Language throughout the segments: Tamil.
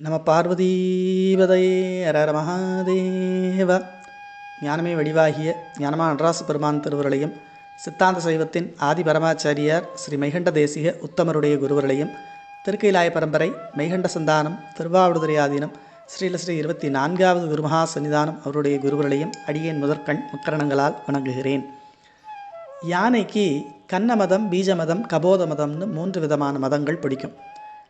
நம பார்வதீபதையே அரர மகாதேவ. ஞானமே வடிவாகிய ஞானமா நடராசு பெருமான் திருவருளையும் சித்தாந்த சைவத்தின் ஆதி பரமாச்சாரியார் ஸ்ரீ மைகண்ட தேசிக உத்தமருடைய குருவர்களையும் திருக்கைலாய பரம்பரை மைகண்ட சந்தானம் திருவாவடுதுறை ஆதீனம் ஸ்ரீல ஸ்ரீ இருபத்தி நான்காவது குருமகா சன்னிதானம் அவருடைய குருவர்களையும் அடியேன் முதற்கண் முக்கரணங்களால் வணங்குகிறேன். யானைக்கு கன்னமதம் பீஜமதம் கபோத மதம்னு மூன்று விதமான மதங்கள் பிடிக்கும்.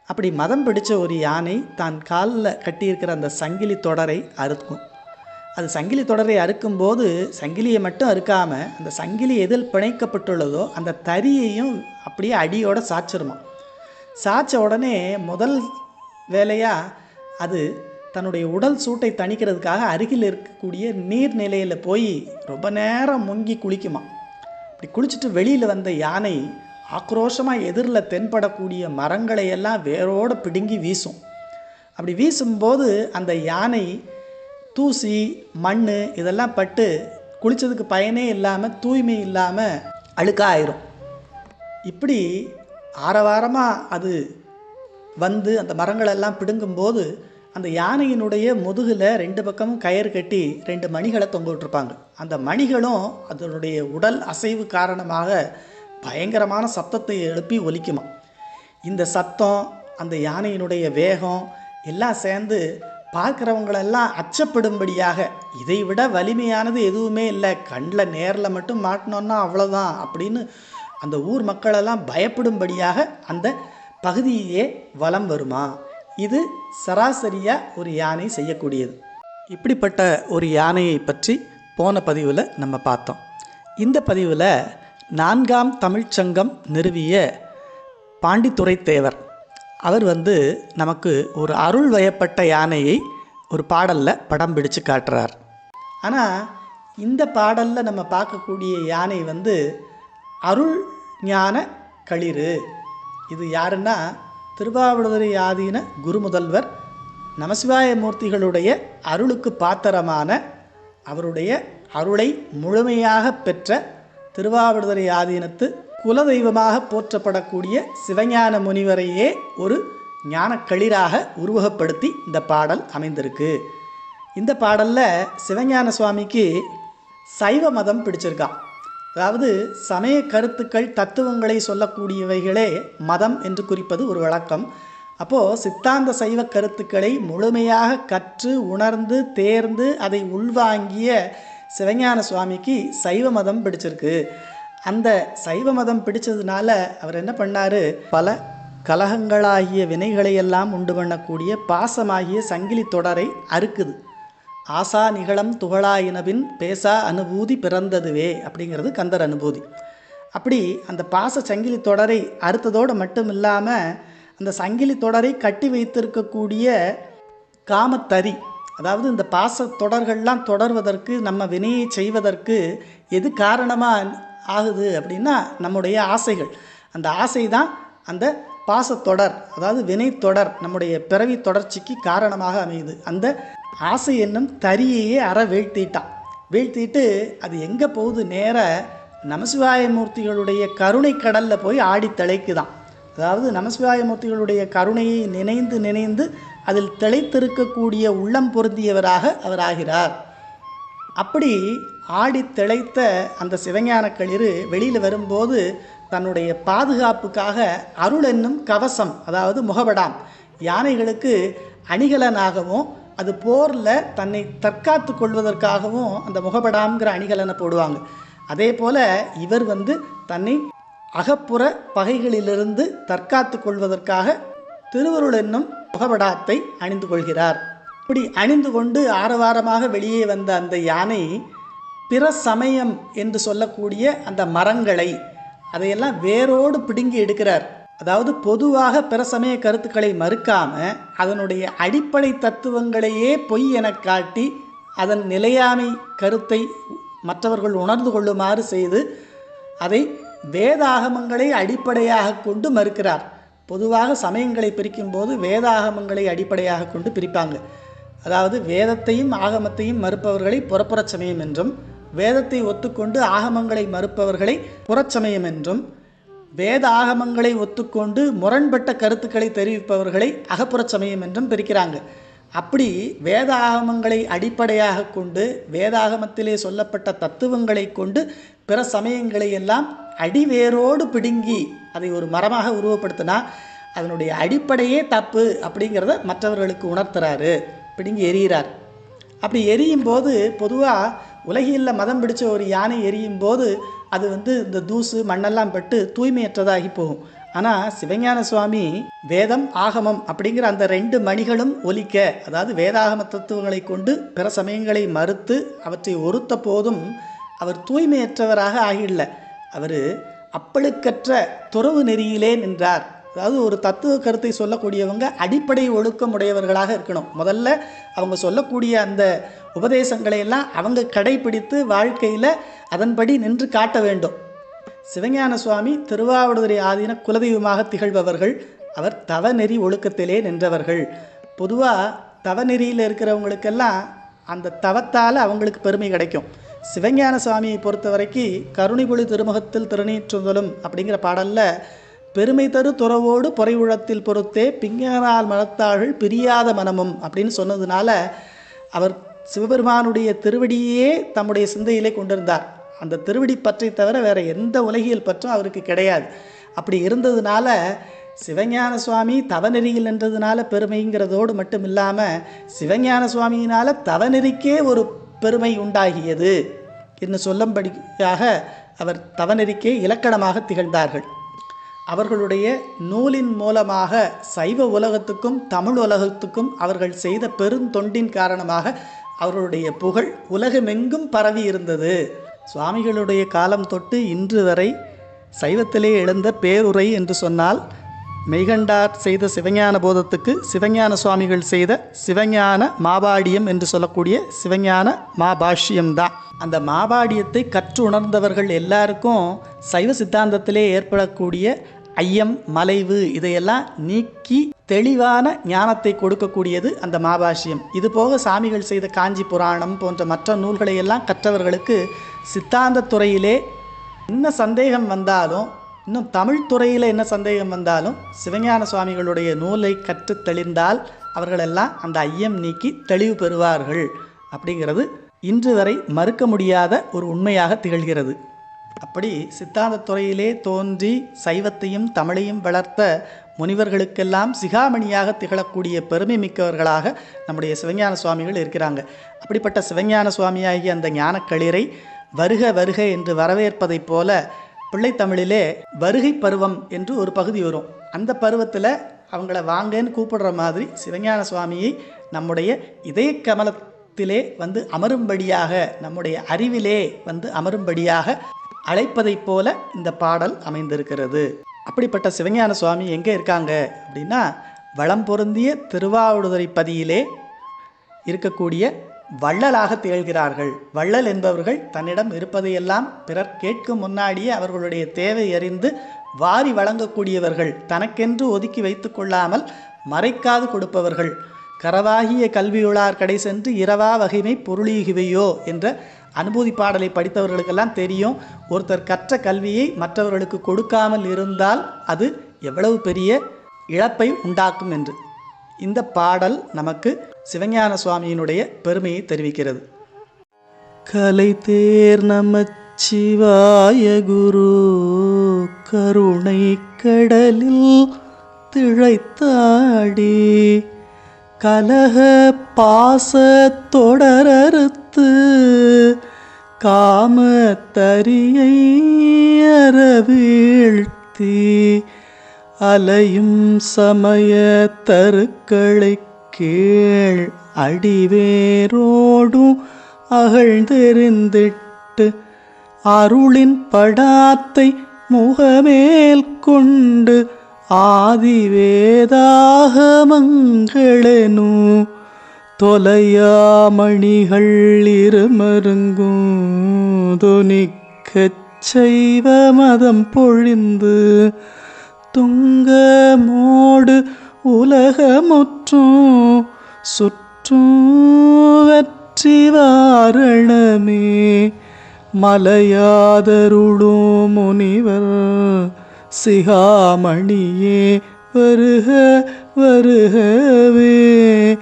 அப்படி மதம் பிடிச்ச ஒரு யானை தான் காலில் கட்டியிருக்கிற அந்த சங்கிலி தொடரை அறுக்கும். அது சங்கிலி தொடரை அறுக்கும்போது சங்கிலியை மட்டும் அறுக்காமல் அந்த சங்கிலி எதில் பிணைக்கப்பட்டுள்ளதோ அந்த தறியையும் அப்படியே அடியோட சாய்ச்சிருமா சாய்ச்ச உடனே முதல் வேலையாக அது தன்னுடைய உடல் சூட்டை தணிக்கிறதுக்காக அருகில் இருக்கக்கூடிய நீர்நிலையில் போய் ரொம்ப நேரம் முங்கி குளிக்குமா இப்படி குளிச்சுட்டு வெளியில் வந்த யானை ஆக்ரோஷமாக எதிரில் தென்படக்கூடிய மரங்களை எல்லாம் வேரோடு பிடுங்கி வீசும். அப்படி வீசும்போது அந்த யானை தூசி மண் இதெல்லாம் பட்டு குளித்ததுக்கு பயனே இல்லாமல் தூய்மை இல்லாமல் அழுக்காயிரும். இப்படி ஆரவாரமாக அது வந்து அந்த மரங்களெல்லாம் பிடுங்கும்போது அந்த யானையினுடைய முதுகில் ரெண்டு பக்கமும் கயிறு கட்டி ரெண்டு மணிகளை தொங்க விட்டுருப்பாங்க. அந்த மணிகளும் அதனுடைய உடல் அசைவு காரணமாக பயங்கரமான சத்தத்தை எழுப்பி ஒலிக்குமா. இந்த சத்தம் அந்த யானையினுடைய வேகம் எல்லாம் சேர்ந்து பார்க்குறவங்களெல்லாம் அச்சப்படும்படியாக இதை விட வலிமையானது எதுவுமே இல்லை. கண்ணில் நேரில் மட்டும் மாட்டினோன்னா அவ்வளோதான் அப்படின்னு அந்த ஊர் மக்களெல்லாம் பயப்படும்படியாக அந்த பகுதியே வலம் வருமா. இது சராசரியாக ஒரு யானை செய்யக்கூடியது. இப்படிப்பட்ட ஒரு யானையை பற்றி போன பதிவில் நம்ம பார்த்தோம். இந்த பதிவில் நான்காம் தமிழ்ச்சங்கம் நிறுவிய பாண்டித்துறை தேவர் அவர் வந்து நமக்கு ஒரு அருள் வயப்பட்ட யானையை ஒரு பாடலில் படம் பிடிச்சு காட்டுறார். ஆனால் இந்த பாடலில் நம்ம பார்க்கக்கூடிய யானை வந்து அருள் ஞான களிறு. இது யாருன்னா திருவாவடுதுறை ஆதீன குருமுதல்வர் நமசிவாய மூர்த்திகளுடைய அருளுக்கு பாத்திரமான அவருடைய அருளை முழுமையாக பெற்ற திருவாவடுதுறை ஆதீனத்து குலதெய்வமாக போற்றப்படக்கூடிய சிவஞான முனிவரையே ஒரு ஞானக்களிராக உருவகப்படுத்தி இந்த பாடல் அமைந்திருக்கு. இந்த பாடலில் சிவஞான சுவாமிக்கு சைவ மதம் பிடிச்சிருக்கான் அதாவது சமய கருத்துக்கள் தத்துவங்களை சொல்லக்கூடியவைகளே மதம் என்று குறிப்பது ஒரு வழக்கம். அப்போது சித்தாந்த சைவ கருத்துக்களை முழுமையாக கற்று உணர்ந்து தேர்ந்து அதை உள்வாங்கிய சிவஞான சுவாமிக்கு சைவ மதம் பிடிச்சிருக்கு. அந்த சைவ மதம் பிடிச்சதுனால அவர் என்ன பண்ணார்? பல கலகங்களாகிய வினைகளையெல்லாம் உண்டு பண்ணக்கூடிய பாசமாகிய சங்கிலி தொடரை அறுக்குது. ஆசா நிகழம் துகளாயினபின் பேசா அனுபூதி பிறந்ததுவே அப்படிங்கிறது கந்தர் அனுபூதி. அப்படி அந்த பாச சங்கிலி தொடரை அறுத்ததோடு மட்டும் இல்லாமல் அந்த சங்கிலி தொடரை கட்டி வைத்திருக்கக்கூடிய காமத்தறி அதாவது இந்த பாச தொடர்கள்லாம் தொடர்வதற்கு நம்ம வினையை செய்வதற்கு எது காரணமாக ஆகுது அப்படின்னா நம்முடைய ஆசைகள். அந்த ஆசை தான் அந்த பாசத்தொடர் அதாவது வினை தொடர் நம்முடைய பிறவி தொடர்ச்சிக்கு காரணமாக அமையுது. அந்த ஆசை என்னும் தரியையே அற வீழ்த்திட்டான் வீழ்த்திட்டு அது எங்கே போகுது நேர நமசிவாய மூர்த்திகளுடைய கருணை கடலில் போய் ஆடி திளைக்குதான். அதாவது நமசிவாய மூர்த்திகளுடைய கருணையை நினைந்து நினைந்து அதில் திளைத்திருக்கக்கூடிய உள்ளம் பொருந்தியவராக அவர் ஆகிறார் அப்படி ஆடி திளைத்த அந்த சிவஞான களிறு வெளியில் வரும்போது தன்னுடைய பாதுகாப்புக்காக அருள் என்னும் கவசம் அதாவது முகபடாம் யானைகளுக்கு அணிகலனாகவும் அது போரில் தன்னை தற்காத்து கொள்வதற்காகவும் அந்த முகபடாம்ங்கிற அணிகலனை போடுவாங்க. அதே போல் இவர் வந்து தன்னை அகப்புற பகைகளிலிருந்து தற்காத்து கொள்வதற்காக திருவருள் என்னும் முகபடாத்தை அணிந்து கொள்கிறார். இப்படி அணிந்து கொண்டு ஆரவாரமாக வெளியே வந்த அந்த யானை பிற சமயம் என்று சொல்லக்கூடிய அந்த மரங்களை அதையெல்லாம் வேரோடு பிடுங்கி எடுக்கிறார். அதாவது பொதுவாக பிற சமய கருத்துக்களை மறுக்காம அதனுடைய அடிப்படை தத்துவங்களையே பொய் என காட்டி அதன் நிலையாமை கருத்தை மற்றவர்கள் உணர்ந்து கொள்ளுமாறு செய்து அதை வேதாகமங்களை அடிப்படையாக கொண்டு மறுக்கிறார். பொதுவாக சமயங்களை பிரிக்கும்போது வேதாகமங்களை அடிப்படையாக கொண்டு பிரிப்பாங்க. அதாவது வேதத்தையும் ஆகமத்தையும் மறுப்பவர்களை புறப்புறச் சமயம் என்றும் வேதத்தை ஒத்துக்கொண்டு ஆகமங்களை மறுப்பவர்களை புறச்சமயம் என்றும் வேத ஆகமங்களை ஒத்துக்கொண்டு முரண்பட்ட கருத்துக்களை தெரிவிப்பவர்களை அகப்புறச்சமயம் என்றும் பிரிக்கிறாங்க. அப்படி வேதாகமங்களை அடிப்படையாக கொண்டு வேதாகமத்திலே சொல்லப்பட்ட தத்துவங்களை கொண்டு பிற சமயங்களை எல்லாம் அடிவேரோடு பிடுங்கி அதை ஒரு மரமாக உருவப்படுத்தினா அதனுடைய அடிப்படையே தப்பு அப்படிங்கிறத மற்றவர்களுக்கு உணர்த்துறாரு. பிடுங்கி எரிகிறார் அப்படி எரியும் போது பொதுவாக உலகில் மதம் பிடிச்ச ஒரு யானை எரியும் போது அது வந்து இந்த தூசு மண்ணெல்லாம் பட்டு தூய்மையற்றதாகி போகும். ஆனால் சிவஞான சுவாமி வேதம் ஆகமம் அப்படிங்கிற அந்த ரெண்டு மணிகளும் ஒலிக்க அதாவது வேதாகம தத்துவங்களை கொண்டு பிற சமயங்களை மறுத்து அவற்றை ஒருத்த போதும் அவர் தூய்மையற்றவராக ஆகிடல. அவர் அப்பழுக்கற்ற துறவு நெறியிலே நின்றார். அதாவது ஒரு தத்துவ கருத்தை சொல்லக்கூடியவங்க அடிப்படை ஒழுக்கம் உடையவர்களாக இருக்கணும். முதல்ல அவங்க சொல்லக்கூடிய அந்த உபதேசங்களை எல்லாம் அவங்க கடைபிடித்து வாழ்க்கையில் அதன்படி நின்று காட்ட வேண்டும். சிவஞான சுவாமி திருவாவடுதுறை ஆதீன குலதெய்வமாக திகழ்பவர்கள். அவர் தவநெறி ஒழுக்கத்திலே நின்றவர்கள். பொதுவாக தவநெறியில் இருக்கிறவங்களுக்கெல்லாம் அந்த தவத்தால் அவங்களுக்கு பெருமை கிடைக்கும். சிவஞான சுவாமியை பொறுத்த வரைக்கும் கருணிபுலி திருமுகத்தில் திருநீற்றுதலும் அப்படிங்கிற பாடலில் பெருமை தரு துறவோடு பொறையுழத்தில் பொறுத்தே பிங்கனால் மனத்தாழ்கள் பிரியாத மனமும் அப்படின்னு சொன்னதுனால அவர் சிவபெருமானுடைய திருவடியே தம்முடைய சிந்தையிலே கொண்டிருந்தார். அந்த திருவடி பற்றை தவிர வேறு எந்த உலகியல் பற்றும் அவருக்கு கிடையாது. அப்படி இருந்ததுனால சிவஞான சுவாமி தவநெறியில் நின்றதுனால பெருமைங்கிறதோடு மட்டும் இல்லாமல் சிவஞான சுவாமியினால் தவநெறிக்கே ஒரு பெருமை உண்டாகியது என்று சொல்லும்படியாக அவர் தவநெறிக்கே இலக்கணமாக திகழ்ந்தார்கள். அவர்களுடைய நூலின் மூலமாக சைவ உலகத்துக்கும் தமிழ் உலகத்துக்கும் அவர்கள் செய்த பெருந்தொண்டின் காரணமாக அவர்களுடைய புகழ் உலகமெங்கும் பரவி இருந்தது. சுவாமிகளுடைய காலம் தொட்டு இன்று வரை சைவத்திலே எழுந்த பேருரை என்று சொன்னால் மெய்கண்டார் செய்த சிவஞான போதத்துக்கு சிவஞான சுவாமிகள் செய்த சிவஞான மாபாடியம் என்று சொல்லக்கூடிய சிவஞான மாபாஷ்யம்தான் அந்த மாபாடியத்தை கற்று உணர்ந்தவர்கள் எல்லாருக்கும் சைவ சித்தாந்தத்திலே ஏற்படக்கூடிய ஐயம் மலைவு இதையெல்லாம் நீக்கி தெளிவான ஞானத்தை கொடுக்கக்கூடியது அந்த மாபாஷ்யம். இது போக சாமிகள் செய்த காஞ்சி புராணம் போன்ற மற்ற நூல்களை எல்லாம் கற்றவர்களுக்கு சித்தாந்த துறையிலே என்ன சந்தேகம் வந்தாலும் இன்னும் தமிழ் துறையில் என்ன சந்தேகம் வந்தாலும் சிவஞான சுவாமிகளுடைய நூலை கற்று தெளிந்தால் அவர்களெல்லாம் அந்த ஐயம் நீக்கி தெளிவு பெறுவார்கள். அப்படிங்கிறது இன்று வரை மறுக்க முடியாத ஒரு உண்மையாக திகழ்கிறது. அப்படி சித்தாந்த துறையிலே தோன்றி சைவத்தையும் தமிழையும் வளர்த்த முனிவர்களுக்கெல்லாம் சிகாமணியாக திகழக்கூடிய பெருமை மிக்கவர்களாக நம்முடைய சிவஞான சுவாமிகள் இருக்கிறாங்க. அப்படிப்பட்ட சிவஞான சுவாமியாகிய அந்த ஞானக்களிரை வருக வருக என்று வரவேற்பதைப் போல பிள்ளைத்தமிழிலே வருகை பருவம் என்று ஒரு பகுதி வரும். அந்த பருவத்தில் அவங்கள வாங்கன்னு கூப்பிடுற மாதிரி சிவஞான சுவாமியை நம்முடைய இதய கமலத்திலே வந்து அமரும்படியாக நம்முடைய அறிவிலே வந்து அமரும்படியாக அழைப்பதைப் போல இந்த பாடல் அமைந்திருக்கிறது. அப்படிப்பட்ட சிவஞான சுவாமி எங்கே இருக்காங்க? அப்படின்னா வளம் பொருந்திய திருவாவடுதுறை பதியிலே இருக்கக்கூடிய வள்ளலாக திகழ்கிறார்கள். வள்ளல் என்பவர்கள் தன்னிடம் இருப்பதையெல்லாம் பிறர் கேட்கும் முன்னாடியே அவர்களுடைய தேவை அறிந்து வாரி வழங்கக்கூடியவர்கள். தனக்கென்று ஒதுக்கி வைத்து கொள்ளாமல் மறைக்காது கொடுப்பவர்கள். கரவாகிய கல்வியுளார் கடை சென்று இரவா வகைமை பொருளீகுவையோ என்ற அனுபூதி பாடலை படித்தவர்களுக்கெல்லாம் தெரியும். ஒருத்தர் கற்ற கல்வியை மற்றவர்களுக்கு கொடுக்காமல் இருந்தால் அது எவ்வளவு பெரிய இழப்பை உண்டாக்கும் என்று. இந்த பாடல் நமக்கு சிவஞான சுவாமியினுடைய பெருமையை தெரிவிக்கிறது. கலை தேர் நமச்சிவாய குரு கருணை கடலில் திழைத்தாடி கலக பாச தொடரறுத்து காமத்தரியை அறவீழ்த்தி அலையும் சமய தருக்களை கீழ் அடிவேரோடும் அகழ்ந்தெறிந்திட்டு அருளின் படாத்தை முகமேல் கொண்டு ஆதிவேதாகமங்களெனு தொலையாமணிகள் இருமருங்கும் தொனிக்கச் செய்வ மதம் பொழிந்து துங்க மோடு உலகமுற்றும் சுற்றும் வெற்றி வாரணமே மலையாதருளும் முனிவர் சிகாமணியே வருக வருகவே.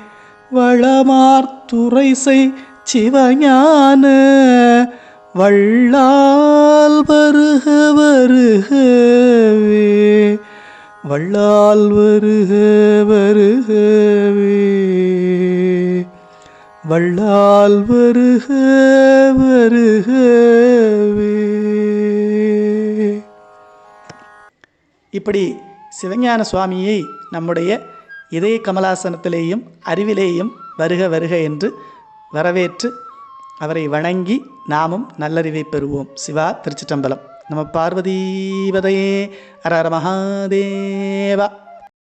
வளமார்த்துரைசை சிவஞான வள்ளால் வருக வருகவே. வள்ளால் வருக வருகவே. வள்ளால் வருக வருகவே. இப்படி சிவஞான சுவாமியை நம்முடைய இதய கமலாசனத்திலேயும் அறிவிலேயும் வருக வருக என்று வரவேற்று அவரை வணங்கி நாமும் நல்லறிவை பெறுவோம். சிவா திருச்சிட்டம்பலம் நம்ம பார்வதீபதையே அரர மகாதேவா.